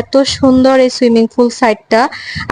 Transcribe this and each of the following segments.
এত সুন্দর এই সুইমিং পুল সাইডটা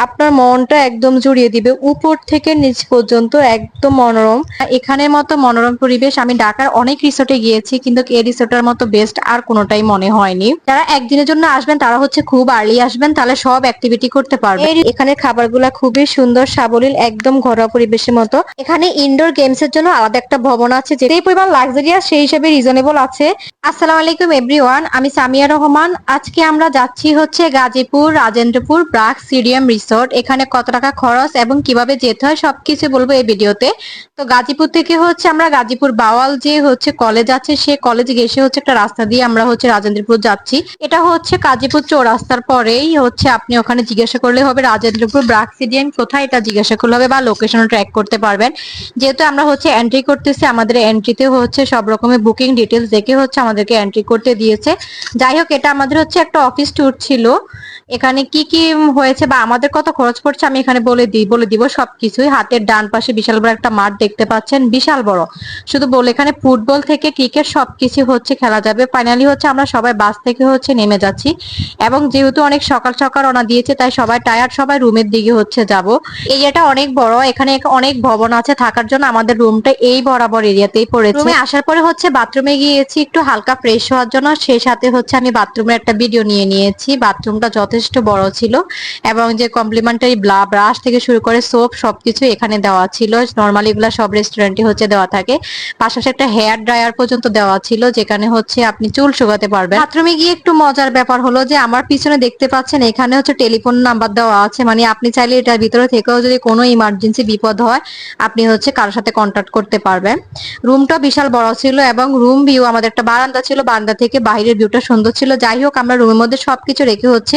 আপনার মনটা একদম জুড়িয়ে দিবে। উপর থেকে নিচ পর্যন্ত একদম মনোরম। এখানের মতো মনোরম পরিবেশ আমি ঢাকার অনেক রিসোর্টে গিয়েছি, কিন্তু এই রিসোর্টের মতো বেস্ট আর কোনোটাই মনে হয়নি। যারা একদিনের জন্য আসবেন, তারা হচ্ছে খুব আর্লি আসবেন, তাহলে সব অ্যাক্টিভিটি করতে পারবেন। এখানে খাবারগুলা খুবই সুন্দর, সাবলীল, একদম ঘরোয়া পরিবেশের মতো। এখানে ইনডোর গেমস এর জন্য আলাদা একটা ভবন আছে যেই পরিমাণ লাক্সারিয়াস সেই হিসেবে রিজনেবল আছে। আসসালামু আলাইকুম এভরিওয়ান আমি সামিয়া রহমান। আজকে আমরা যাচ্ছি হচ্ছে গাজীপুর, রাজেন্দ্রপুর ব্রাক সিডিয়াম রিসোর্ট। এখানে কত টাকা খরচ এবং কীভাবে যেতে হয় সবকিছু বলব এই ভিডিওতে। তো গাজীপুর থেকে হচ্ছে আমরা গাজীপুর বাওয়াল যে হচ্ছে কলেজ আছে, সে কলেজ গেছে হচ্ছে একটা রাস্তা দিয়ে আমরা হচ্ছে রাজেন্দ্রপুর যাচ্ছি। এটা হচ্ছে গাজীপুর চৌরাস্তার পরেই হচ্ছে আপনি ওখানে জিজ্ঞাসা করলে হবে রাজেন্দ্রপুর ব্রাক সিডিয়াম কোথায় এটা জিজ্ঞাসা করলে হবে বা লোকেশন ট্র্যাক করতে পারবেন। যেহেতু আমরা হচ্ছে এন্ট্রি করতেছি, আমাদের এন্ট্রিতে হচ্ছে সব রকমের বুকিং ডিটেলস দেখে হচ্ছে আমাদেরকে এন্ট্রি করতে দিয়েছে। যাই হোক, এটা আমাদের হচ্ছে একটা অফিস ট্যুর ছিল। এখানে কি কি হয়েছে বা আমাদের কত খরচ পড়ছে আমি এখানে বলে দিই, বলে দিব সবকিছুই। হাতের ডান পাশে বিশাল বড় একটা মাঠ দেখতে পাচ্ছেন, বিশাল বড়। শুধু বলে এখানে ফুটবল থেকে ক্রিকেট সবকিছু হচ্ছে খেলা যাবে। ফাইনালি হচ্ছে আমরা সবাই বাস থেকে হচ্ছে নেমে যাচ্ছি। এবং যেহেতু অনেক সকাল সকাল ওনা দিয়েছে, তাই সবাই টায়ার সবাই রুমের দিকে হচ্ছে যাব। এই এটা অনেক বড়, এখানে অনেক ভবন আছে, থাকার জন্য আমাদের রুমটা এই বরাবর এরিয়াতেই পড়েছে। রুমে আসার পরে হচ্ছে বাথরুমে গিয়েছি, একটু হালকা ফ্রেশ হওয়ার জন্য। সেই সাথে হচ্ছে আমি বাথরুমের একটা ভিডিও নিয়ে নিয়েছি। বাথরুমটা যথেষ্ট বড় ছিল এবং যে কমপ্লিমেন্টারি ব্রাশ থেকে শুরু করে সোপ সবকিছু এখানে দেওয়া ছিল। নর্মালি এগুলা সব রেস্টুরেন্টে হচ্ছে দেওয়া থাকে। পাশাপাশি একটা হেয়ার ড্রায়ার পর্যন্ত দেওয়া ছিল, যেখানে হচ্ছে আপনি চুল শুকাতে পারবেন। বাথরুমে গিয়ে একটু মজার ব্যাপার হলো যে, আমার পিছনে দেখতে পাচ্ছেন, এখানে হচ্ছে টেলিফোন নাম্বার দেওয়া আছে। মানে আপনি চাইলে এটার ভিতরে থেকেও যদি কোনো ইমার্জেন্সি বিপদ হয়, আপনি হচ্ছে কারোর সাথে কন্ট্যাক্ট করতে পারবেন। রুমটা বিশাল বড় ছিল এবং রুম ভিউ আমাদের একটা বারান্দা ছিল। বারান্দা থেকে বাইরের ভিউটা সুন্দর ছিল। যাই হোক, আমরা রুমের মধ্যে সবকিছু রেখে হচ্ছে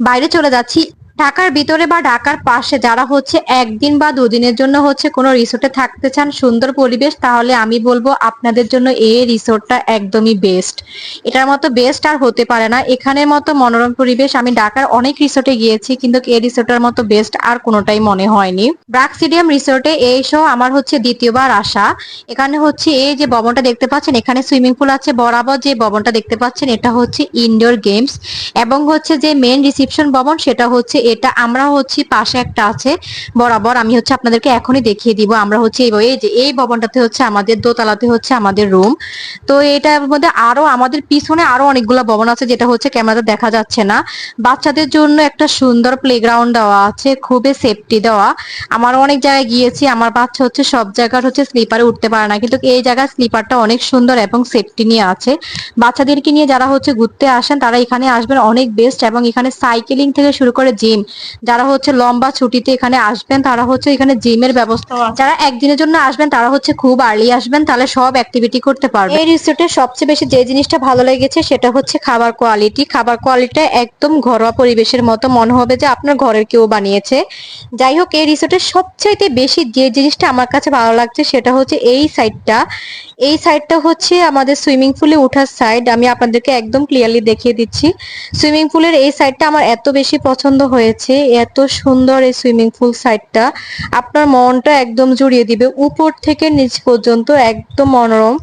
বাইরে চলে যাচ্ছি। ঢাকার ভিতরে বা ঢাকার পাশে যারা হচ্ছে একদিন বা দুদিনের জন্য হচ্ছে কোনো রিসোর্টে থাকতে চান সুন্দর পরিবেশ, তাহলে আমি বলব আপনাদের জন্য এই রিসোর্টটা একদমই বেস্ট এটার মতো বেস্ট আর হতে পারে না। এখানের মতো মনোরম পরিবেশ, আমি ঢাকার অনেক রিসোর্টে গিয়েছি, কিন্তু এই রিসোর্টের মতো বেস্ট আর কোনোটাই মনে হয়নি। ব্রাক সিডিয়াম রিসোর্টে এই শো আমার হচ্ছে দ্বিতীয়বার আসা। এখানে হচ্ছে এই যে ভবনটা দেখতে পাচ্ছেন, এখানে সুইমিং পুল আছে। বরাবর যে ভবনটা দেখতে পাচ্ছেন, এটা হচ্ছে ইনডোর গেমস এবং হচ্ছে যে মেন রিসিপশন ভবন, সেটা হচ্ছে এটা আমরা হচ্ছে, পাশে একটা আছে। বরাবর আমি হচ্ছে আপনাদেরকে এখনই দেখিয়ে দিব। আমরা হচ্ছে এই যে, এই ভবনটাতে হচ্ছে আমাদের দোতলাতে হচ্ছে আমাদের রুম। তো এটার মধ্যে আরও আমাদের পিছনে আরও অনেকগুলো ভবন আছে, যেটা হচ্ছে ক্যামেরাতে দেখা যাচ্ছে না। বাচ্চাদের জন্য একটা সুন্দর প্লেগ্রাউন্ড দেওয়া আছে, খুবই সেফটি দেওয়া। আমার অনেক জায়গায় গিয়েছি, আমার বাচ্চা হচ্ছে সব জায়গার হচ্ছে স্লিপারে উঠতে পারে না। কিন্তু এই জায়গার স্লিপারটা অনেক সুন্দর এবং সেফটি নিয়ে আছে। বাচ্চাদেরকে নিয়ে যারা হচ্ছে ঘুরতে আসেন, তারা এখানে আসবেন অনেক বেস্ট এবং এখানে সাইকেলিং থেকে শুরু করে জিম যারা হচ্ছে লম্বা ছুটিতে এখানে আসবেন তারা হচ্ছে এখানে জিমের ব্যবস্থা যারা একদিনের জন্য আসবেন তারা হচ্ছে খুব আর্লি আসবেন তাহলে সব অ্যাক্টিভিটি করতে পারবেন এই রিসোর্টে সবচেয়ে বেশি যে জিনিসটা ভালো লেগেছে সেটা হচ্ছে খাবার কোয়ালিটি খাবার কোয়ালিটি একদম ঘরোয়া পরিবেশের মতো মনে হবে যে আপনার ঘরের কেউ বানিয়েছে। যাই হোক এই রিসোর্টের সবচাইতে বেশি যে জিনিসটা আমার কাছে ভালো লাগছে সেটা হচ্ছে এই সাইডটা এই সাইডটা হচ্ছে আমাদের সুইমিং পুলে ওঠার সাইড আমি আপনাদেরকে একদম ক্লিয়ারলি দেখিয়ে দিচ্ছি। সুইমিং পুলের এই সাইডটা আমার এত বেশি পছন্দ হয়েছে এত সুন্দর এই সুইমিং পুল সাইডটা আপনার মনটা একদম জুড়িয়ে দিবে, উপর থেকে নিচ পর্যন্ত একদম মনোরম।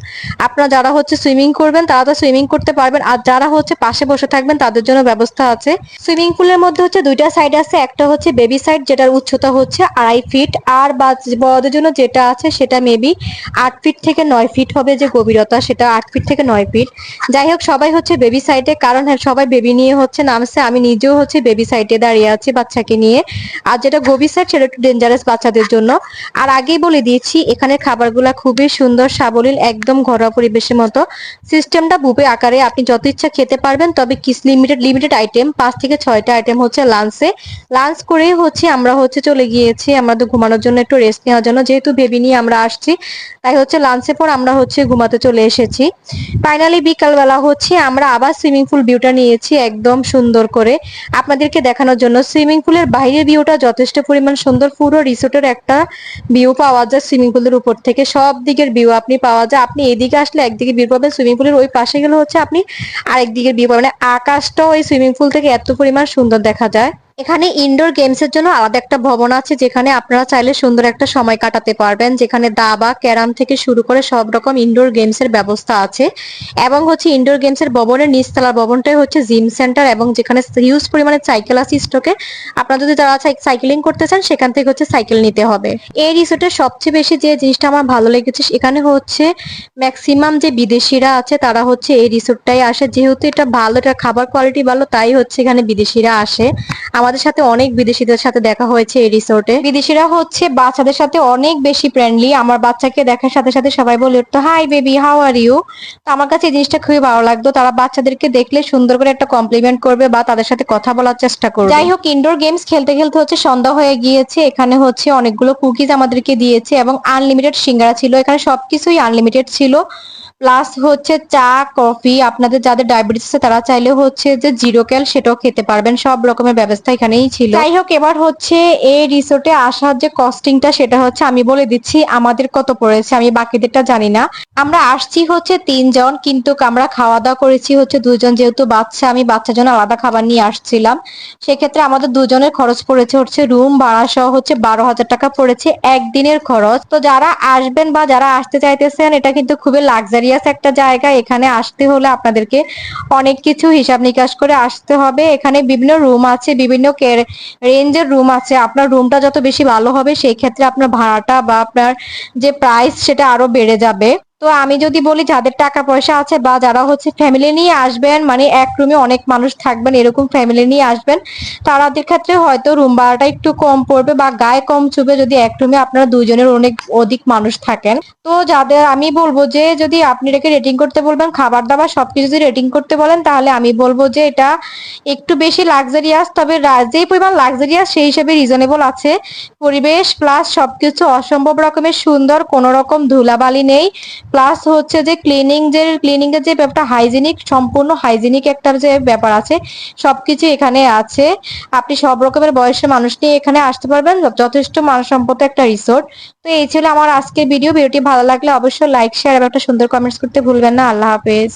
আপনারা যারা হচ্ছে সুইমিং করবেন, তারা তো সুইমিং করতে পারবেন, আর যারা হচ্ছে পাশে বসে থাকবেন, তাদের জন্য ব্যবস্থা আছে। সুইমিং পুলের মধ্যে হচ্ছে দুইটা সাইড আছে, একটা হচ্ছে বেবি সাইড, যেটার উচ্চতা হচ্ছে আড়াই ফিট, আর বড়দের জন্য যেটা আছে সেটা মেবি আট ফিট থেকে নয় ফিট হবে যে গভীরতা, সেটা আট ফিট থেকে নয় ফিট। যাই হোক, সবাই হচ্ছে বেবি সাইডে, কারণ হ্যাঁ সবাই বেবি নিয়ে হচ্ছে নামছে, আমি নিজেও হচ্ছে বেবি সাইডে দাঁড়িয়ে আছি বাচ্চাকে নিয়ে। আর যেটা গভীর সাইড সেটা একটু ডেঞ্জারাস বাচ্চাদের জন্য। আর আগেই বলে দিয়েছি এখানে খাবারগুলা খুবই সুন্দর, সাবলীল, একদম ঘরোয়া পরিবেশের মতো। সিস্টেমটা বুপে আকারে আপনি যত ইচ্ছা খেতে পারবেন, তবে কিস লিমিটেড লিমিটেড আইটেম পাঁচ থেকে ছয়টা আইটেম হচ্ছে লাঞ্চে লাঞ্চ করে হচ্ছে, আমরা হচ্ছে চলে গিয়েছি আমাদের ঘুমানোর জন্য একটু রেস্ট নেওয়ার জন্য। যেহেতু বেবি নিয়ে আমরা আসছি, তাই হচ্ছে লাঞ্চের পর আমরা হচ্ছে ঘুমাতে চলে এসেছি। ফাইনালি বিকালবেলা হচ্ছে আমরা আবার সুইমিং পুল ভিউটা নিয়েছি, একদম সুন্দর করে। আপনাদেরকে দেখানোর জন্য সুইমিং পুলের বাইরের ভিউটা যথেষ্ট পরিমাণ সুন্দর। পুরো রিসোর্টের একটা ভিউ পাওয়া যায় সুইমিং পুলের উপর থেকে। সব দিকের ভিউ আপনি পাওয়া যায়। আপনি এদিকে আসলে একদিকে ভিউ পাবেন, সুইমিং পুলের ওই পাশে গেলে হচ্ছে আপনি আরেক দিকের ভিউ পাবেন। মানে আকাশটাও ওই সুইমিং পুল থেকে এত পরিমাণ সুন্দর দেখা যায়। এখানে ইনডোর গেমস এর জন্য আলাদা একটা ভবন আছে, যেখানে আপনারা চাইলে সুন্দর একটা সময় কাটাতে পারবেন। যেখানে দাবা, ক্যারাম থেকে শুরু করে সব রকম ইনডোর গেমস এর ব্যবস্থা আছে। এবং হচ্ছে ইনডোর গেমস এর ভবনের নিচতলার ভবনটাই হচ্ছে জিম সেন্টার এবং যেখানে হিউজ পরিমাণে সাইকেল আছে স্টকে আপনারা যদি যারা সাইকেলিং করতে চান, সেখান থেকে হচ্ছে সাইকেল নিতে হবে। এই রিসোর্টের সবচেয়ে বেশি যে জিনিসটা আমার ভালো লেগেছে, এখানে হচ্ছে ম্যাক্সিমাম যে বিদেশিরা আছে, তারা হচ্ছে এই রিসোর্টটাই আসে। যেহেতু এটা ভালো, এটা খাবার কোয়ালিটি ভালো, তাই হচ্ছে এখানে বিদেশিরা আসে। আমাদের সাথে অনেক বিদেশিদের সাথে দেখা হয়েছে এই রিসোর্টে বিদেশিরা হচ্ছে বাচ্চাদের সাথে অনেক বেশি ফ্রেন্ডলি আমার বাচ্চাকে দেখার সাথে সাথে সবাই বলে উঠতো hi baby how are you তো আমার কাছে এই জিনিসটা খুবই ভালো লাগতো। তারা বাচ্চাদেরকে দেখলে সুন্দর করে একটা কমপ্লিমেন্ট করবে বা তাদের সাথে কথা বলার চেষ্টা করবে। যাই হোক ইনডোর গেমস খেলতে খেলতে হচ্ছে সন্ধ্যা হয়ে গিয়েছে। এখানে হচ্ছে অনেকগুলো কুকিজ আমাদেরকে দিয়েছে এবং আনলিমিটেড সিঙ্গারা ছিল। এখানে সবকিছুই আনলিমিটেড ছিল। প্লাস হচ্ছে চা কফি আপনাদের যাদের ডায়াবেটিস আছে, তারা চাইলে হচ্ছে যে জিরো ক্যাল সেটাও খেতে পারবেন। সব রকমের ব্যবস্থা এখানেই ছিল। যাই হোক, এবার হচ্ছে এই রিসোর্টে আসার যে কস্টিংটা সেটা হচ্ছে আমি বলে দিচ্ছি, আমাদের কত পড়েছে, আমি বাকিদেরটা জানি না। আমরা আসছি হচ্ছে তিনজন, কিন্তু আমরা খাওয়া দাওয়া করেছি হচ্ছে দুজন, যেহেতু বাচ্চা, আমি বাচ্চার জন্য আলাদা খাবার নিয়ে আসছিলাম। সেক্ষেত্রে আমাদের দুজনের খরচ পড়েছে হচ্ছে রুম ভাড়া সহ হচ্ছে বারো হাজার টাকা পড়েছে, একদিনের খরচ। তো যারা আসবেন বা যারা আসতে চাইতেছেন, এটা কিন্তু খুবই লাক্সারিয়াস একটা জায়গা, এখানে আসতে হলে আপনাদেরকে অনেক কিছু হিসাব নিকাশ করে আসতে হবে। এখানে বিভিন্ন রুম আছে, বিভিন্ন রেঞ্জের রুম আছে। আপনার রুমটা যত বেশি ভালো হবে, সেই ক্ষেত্রে আপনার ভাড়াটা বা আপনার যে প্রাইস সেটা আরও বেড়ে যাবে। তো আমি যদি বলি যাদের টাকা পয়সা আছে বা যারা হচ্ছে ফ্যামিলি নিয়ে আসবেন মানে এক রুমে অনেক মানুষ থাকবেন, এরকম ফ্যামিলি নিয়ে আসবেন তাদের ক্ষেত্রে হয়তো রুম ভাড়াটা একটু কম পড়বে বা গায়ে কম চুবে যদি এক রুমে আপনারা দুজনের অনেক, অধিক মানুষ থাকেন। তো যাদের আমি বলব যে যদি আপনি এটাকে রেটিং করতে বলবেন, খাবার দাবার সবকিছু যদি রেটিং করতে বলেন, তাহলে আমি বলব যে এটা একটু বেশি লাক্সারিয়াস তবে যে পরিমাণ লাক্সারিয়াস সেই হিসেবে রিজনেবল আছে। পরিবেশ প্লাস সবকিছু অসম্ভব রকমের সুন্দর, কোনো রকম ধুলাবালি নেই। প্লাস হচ্ছে যে ক্লিনিং যে ক্লিনিং এর যে ব্যাপারটা হাইজিনিক সম্পূর্ণ হাইজিনিক একটা যে ব্যাপার আছে, সবকিছু এখানে আছে। আপনি সব রকমের বয়সের মানুষ নিয়ে এখানে আসতে পারবেন, যথেষ্ট মানসম্পন্ন একটা রিসোর্ট তো এই ছিল আমার আজকের ভিডিও ভিডিওটি ভালো লাগলে অবশ্যই লাইক শেয়ার এবং একটা সুন্দর কমেন্টস করতে ভুলবেন না। আল্লাহ হাফেজ।